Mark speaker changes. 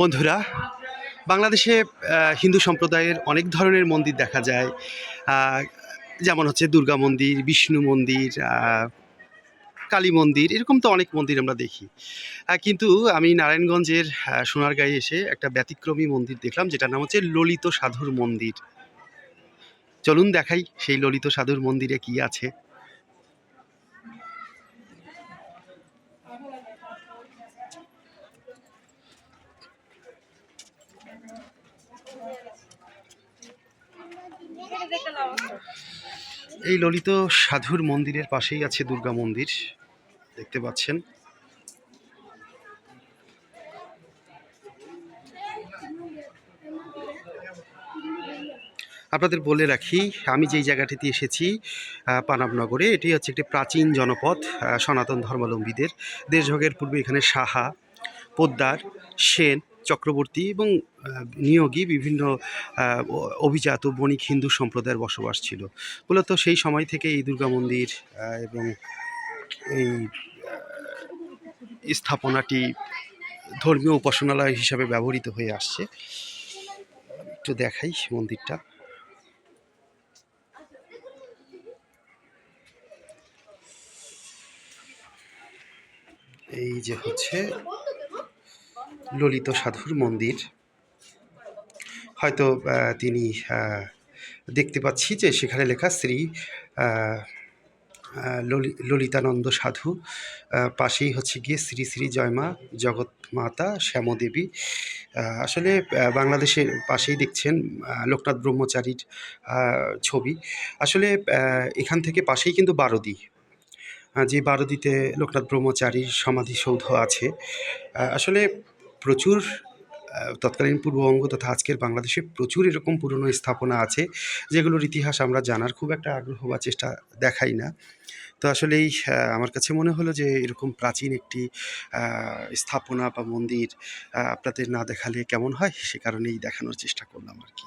Speaker 1: বন্ধুরা, বাংলাদেশে হিন্দু সম্প্রদায়ের অনেক ধরনের মন্দির দেখা যায়। যেমন হচ্ছে দুর্গা মন্দির, বিষ্ণু মন্দির কালী মন্দির, এরকম তো অনেক মন্দির আমরা দেখি। কিন্তু আমি নারায়ণগঞ্জের সোনারগাঁয়ে এসে একটা ব্যতিক্রমী মন্দির দেখলাম, যেটার নাম হচ্ছে ললিত সাধুর মন্দির। চলুন দেখাই সেই ললিত সাধুর মন্দিরে কি আছে। এই ললিত সাধুর মন্দিরের পাশেই আছে দুর্গা মন্দির, দেখতে পাচ্ছেন। আপনাদের বলে রাখি, আমি যেই জায়গাটিতে এসেছি পানাবনগরে, এটি হচ্ছে একটি প্রাচীন জনপদ সনাতন ধর্মাবলম্বীদের। দেশভাগের পূর্বে এখানে সাহা, পোদ্দার, সেন চক্রবর্তী এবং নিয়োগী বিভিন্ন অভিজাত বণিক হিন্দু সম্প্রদায়ের বসবাস ছিল। মূলত সেই সময় থেকে এই দুর্গা মন্দির এবং এই স্থাপনাটি ধর্মীয় উপাসনালয় হিসাবে ব্যবহৃত হয়ে আসছে। একটু দেখাই মন্দিরটা। এই যে হচ্ছে ললিত সাধুর মন্দির। হয়তো তিনি দেখতে পাচ্ছি যে সেখানে লেখা শ্রী ললি- ললিতানন্দ সাধু পাশেই হচ্ছে গিয়ে শ্রী শ্রী জয়মা জগৎ মাতা, শ্যামদেবী। আসলে বাংলাদেশের পাশেই দেখছেন লোকনাথ ব্রহ্মচারীর ছবি। আসলে এখান থেকে পাশেই কিন্তু বারদী। যে বারদিতে লোকনাথ ব্রহ্মচারীর সমাধিসৌধ আছে। আসলে প্রচুর তৎকালীন পূর্ববঙ্গ তথা আজকের বাংলাদেশে প্রচুর এরকম পুরনো স্থাপনা আছে, যেগুলোর ইতিহাস আমরা জানার খুব একটা আগ্রহ বা চেষ্টা দেখাই না। তো আসলেই আমার কাছে মনে হলো যে এরকম প্রাচীন একটি স্থাপনা বা মন্দির আপনাদের না দেখালে কেমন হয়? সে কারণেই দেখানোর চেষ্টা করলাম আর কি।